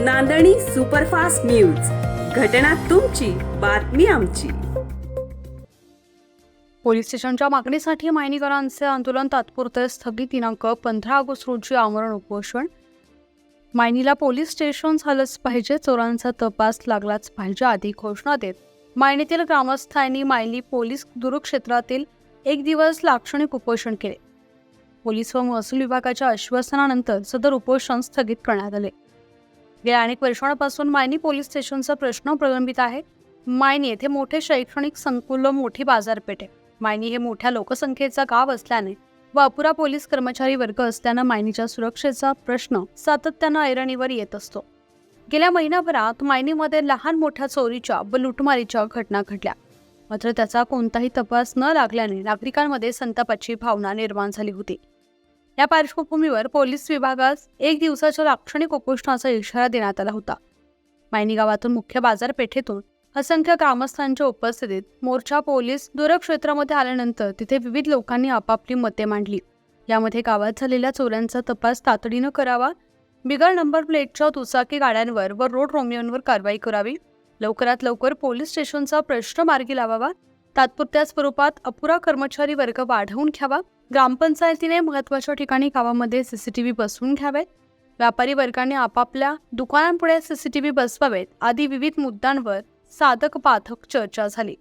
नांदणी superfast news. घटना तुमची बातमी आमची. पोलीस स्टेशनच्या मागणीसाठी मायनीकरांचे आंदोलन तात्पुरते स्थगित दिनांक पंधरा ऑगस्ट रोजी आमरण उपोषण. मायनीला पोलीस स्टेशन झालंच पाहिजे चोरांचा तपास लागलाच पाहिजे आदी घोषणा देत. मायनीतील ग्रामस्थांनी मायली पोलीस दुरुक्षेत्रातील एक दिवस लाक्षणिक उपोषण केले. पोलीस व महसूल विभागाच्या आश्वासनानंतर सदर उपोषण स्थगित करण्यात आले. गेल्या अनेक वर्षांपासून मायनी पोलीस स्टेशनचा प्रश्न प्रलंबित आहे. मायनी येथे मोठे शैक्षणिक संकुल व मोठी बाजारपेठ आहे. मायनी हे मोठ्या लोकसंख्येचा गाव असल्याने व अपुरा पोलीस कर्मचारी वर्ग असल्यानं मायनीच्या सुरक्षेचा प्रश्न सातत्यानं ऐरणीवर येत असतो. गेल्या महिनाभरात मायनीमध्ये लहान मोठ्या चोरीच्या व लुटमारीच्या घटना घडल्या. मात्र त्याचा कोणताही तपास न लागल्याने नागरिकांमध्ये संतापाची भावना निर्माण झाली होती. या पार्श्वभूमीवर पोलीस विभागास एक दिवसाच्या लाक्षणिक उपोषणाचा इशारा देण्यात आला होता. मायनी गावातून मुख्य बाजारपेठेतून असंख्य ग्रामस्थांच्या उपस्थितीत मोर्चा पोलीस दूरक्षेत्रामध्ये आल्यानंतर तिथे विविध लोकांनी आपापली मते मांडली. यामध्ये गावात झालेल्या चोऱ्यांचा तपास तातडीनं करावा बिगर नंबर प्लेटच्या दुचाकी गाड्यांवर व रोड रोमियोंवर कारवाई करावी लवकरात लवकर पोलीस स्टेशनचा प्रश्न मार्गी लावावा तात्पुरत्या स्वरूपात अपुरा कर्मचारी वर्ग वाढवून घ्यावा ग्रामपंचायतीने महत्त्वाच्या ठिकाणी गावामध्ये सी सी टी व्ही बसवून घ्यावेत. व्यापारी वर्गाने आपापल्या दुकानांपुढे सी सी टी व्ही बसवावेत आदी विविध मुद्द्यांवर साधक बाधक चर्चा झाली.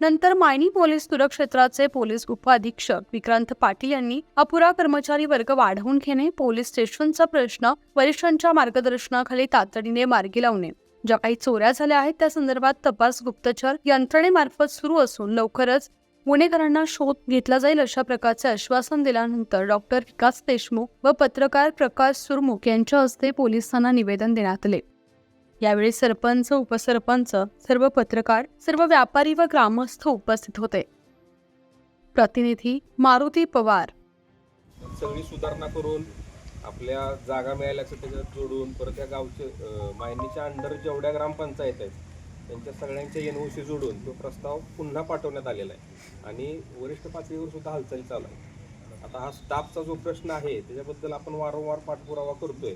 नंतर मायनी पोलीस सुरक्षेत्राचे पोलीस उपअधीक्षक विक्रांत पाटील यांनी अपुरा कर्मचारी वर्ग वाढवून घेणे पोलीस स्टेशनचा प्रश्न वरिष्ठांच्या मार्गदर्शनाखाली तातडीने मार्गी लावणे ज्या काही चोऱ्या झाल्या आहेत त्या संदर्भात तपास गुप्तचर यंत्रणेमार्फत सुरू असून लवकरच गुन्हेगारांना शोध घेतला जाईल अशा प्रकारचे आश्वासन दिल्यानंतर डॉक्टर विकास देशमुख व पत्रकार प्रकाश सुरमुख यांच्या हस्ते पोलिसांना निवेदन देण्यात आले. यावेळी सरपंच उपसरपंच सर्व पत्रकार सर्व व्यापारी व ग्रामस्थ उपस्थित होते. प्रतिनिधी मारुती पवार. सगळी सुधारणा करून आपल्या जागा मिळाल्याचं त्याच्यात जोडून परत त्या गावचे मायनीच्या अंडर जेवढ्या ग्रामपंचायत आहेत त्यांच्या सगळ्यांच्या एनओसी जोडून तो प्रस्ताव पुन्हा पाठवण्यात आलेला आहे. आणि वरिष्ठ पातळीवर सुद्धा हालचाली चालू आहे आता हा स्टाफचा जो प्रश्न आहे त्याच्याबद्दल आपण वारंवार पाठपुरावा करतोय.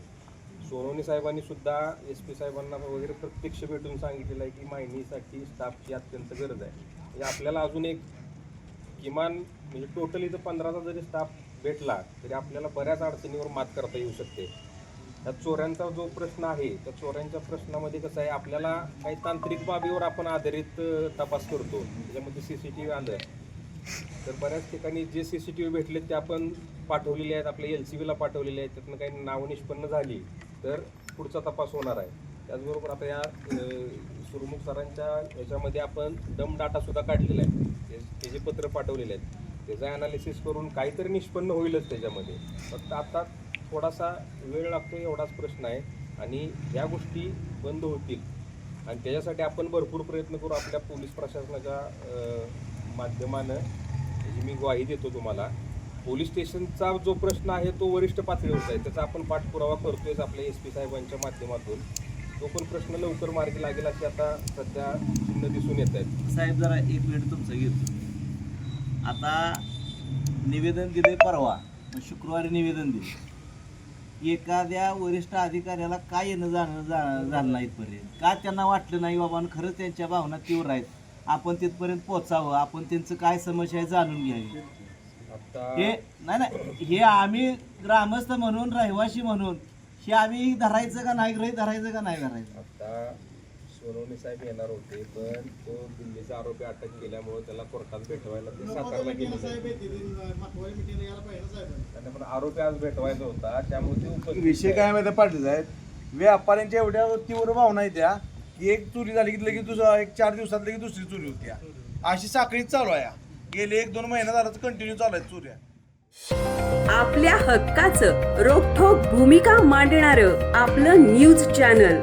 सोनवणी साहेबांनी सुद्धा एस पी साहेबांना वगैरे प्रत्यक्ष भेटून सांगितलेलं आहे की मायनीसाठी स्टाफची अत्यंत गरज आहे. म्हणजे आपल्याला अजून एक किमान म्हणजे टोटली जर पंधराचा जरी स्टाफ भेटला तरी आपल्याला बऱ्याच अडचणीवर मात करता येऊ शकते. त्या चोऱ्यांचा जो प्रश्न आहे त्या चोऱ्यांच्या प्रश्नामध्ये कसं आहे आपल्याला काही तांत्रिक बाबीवर आपण आधारित तपास करतो. त्याच्यामध्ये सी सी टी व्ही आलं. तर बऱ्याच ठिकाणी जे सी सी टी व्ही भेटले ते आपण पाठवलेले आहेत. आपल्या एल सी बीला पाठवलेले आहेत. त्यातनं काही नावं निष्पन्न झाली तर पुढचा तपास होणार आहे. त्याचबरोबर आता या सुरमुख सरांच्या याच्यामध्ये आपण डम डाटासुद्धा काढलेला आहे. ते- ते जे पत्र पाठवलेले आहेत त्याचा ॲनालिसिस करून काहीतरी निष्पन्न होईलच त्याच्यामध्ये. फक्त आता थोडासा वेळ लागतो एवढाच प्रश्न आहे. आणि या गोष्टी बंद होतील. आणि त्याच्यासाठी आपण भरपूर प्रयत्न करू आपल्या पोलीस प्रशासनाच्या माध्यमानं. त्याची मी ग्वाही देतो तुम्हाला. पोलीस स्टेशनचा जो प्रश्न आहे तो वरिष्ठ पातळीवरचा आहे. त्याचा आपण पाठपुरावा करतोयच आपल्या एस पी साहेबांच्या माध्यमातून. तो पण प्रश्न लवकर मार्गी लागेल अशी आता सध्या चिन्ह दिसून येत आहेत. साहेब जरा एक मिनिट तुमचं घेतो आता निवेदन दिले परवा. शुक्रवारी निवेदन दिले एखाद्या वरिष्ठ अधिकाऱ्याला काय येणं जाणं जा- झालं नाही इथपर्यंत? का त्यांना वाटलं नाही बाबा? आणि खरंच त्यांच्या भावना तीव्र आहेत. आपण तिथपर्यंत पोचावं. आपण त्यांचं काय समस्या आहे जाणून घ्यावी. आता हे नाही नाही. हे आम्ही ग्रामस्थ म्हणून रहिवासी म्हणून हे आम्ही धरायचं का नाही? गृहीत धरायचं का नाही धरायचं? आता सोनवणे साहेब येणार होते पण तो दिल्लीचा आरोपी अटक केल्यामुळे त्याला कोर्टात भेटवायला ते सातारला गेले त्यांना पण आरोपी आज भेटवायचा होता त्यामुळे ते उपस्थित विषय काय माहिती पाटील साहेब? व्यापाऱ्यांच्या एवढ्या तीव्र भावना आहेत त्या की एक चोरी झाली की लगेच दुसरा एक चार दिवसात लगेच दुसरी चोरी होती अशी साखळीच चालू आहे गेले एक दोन महिना झालं कंटिन्यू चालू आहेत चोऱ्या. आपल्या हक्काचं रोखठोक भूमिका मांडणार आपलं news channel